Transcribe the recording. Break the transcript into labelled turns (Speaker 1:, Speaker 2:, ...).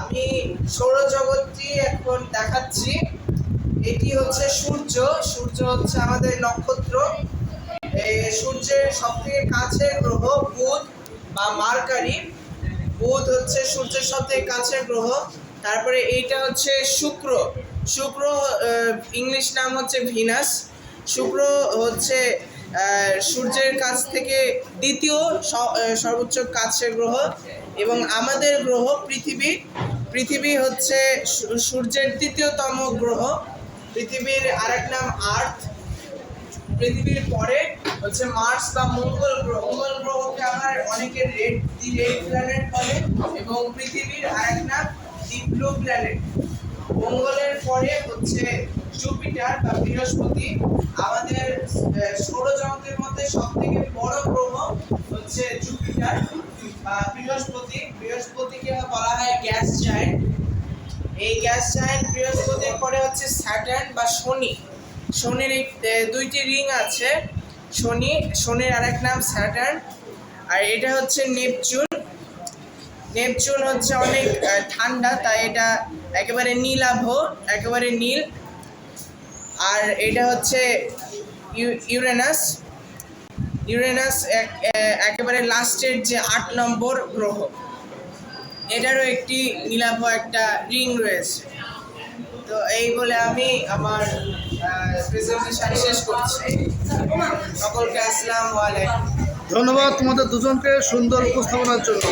Speaker 1: আমি সৌরজগৎটি এখন দেখাচ্ছি। এটি হচ্ছে সূর্য। সূর্য হচ্ছে আমাদের নক্ষত্র। সূর্যের সব থেকে কাছের গ্রহ বুধ বা মার্কারি। বুধ হচ্ছে সূর্যের সব থেকে কাছের গ্রহ। তারপরে এইটা হচ্ছে শুক্র। শুক্র ইংলিশ নাম হচ্ছে ভিনাস। শুক্র হচ্ছে সূর্যের কাছ থেকে দ্বিতীয় সর্বোচ্চ কাছের গ্রহ এবং আমাদের গ্রহ পৃথিবী। পৃথিবী হচ্ছে সূর্যের তৃতীয়তম গ্রহ। পৃথিবীর আরেক নাম আর্থ। পৃথিবীর পরে হচ্ছে মার্স বা মঙ্গল গ্রহ। মঙ্গল গ্রহকে আমার অনেকে রেড, দি রেড প্ল্যানেট বলে এবং পৃথিবীর আরেক নাম দি ব্লু প্ল্যানেট। মঙ্গলের পরে হচ্ছে জুপিটার বা বৃহস্পতি আমাদের সৌরজগতের মধ্যে সব থেকে বড় গ্রহ হচ্ছে জুপিটার বা বৃহস্পতি। বৃহস্পতিকে বলা হয় গ্যাস জায়েন্ট। এই গ্যাস জায়েন্ট বৃহস্পতির পরে হচ্ছে স্যাটার্ন বা শনি। শনির দুইটি রিং আছে। শনি, শনির আরেক নাম স্যাটার্ন। আর এটা হচ্ছে নেপচুন। নেপচুন হচ্ছে অনেক ঠান্ডা, তাই এটা একেবারে নীলাভ, একেবারে নীল। আর এটা হচ্ছে ইউ- ইউরেনাস। ইউরেনাস এক- একেবারে লাস্টের যে আট নম্বর গ্রহ। এটারও একটি নীলাভ একটা রিং রয়েছে। তো এই বলে আমি আমার প্রেজেন্টেশন শেষ করছি। সকলকে আসসালামু আলাইকুম।
Speaker 2: ধন্যবাদ তোমাদের দুজনকে সুন্দর উপস্থাপনার জন্য।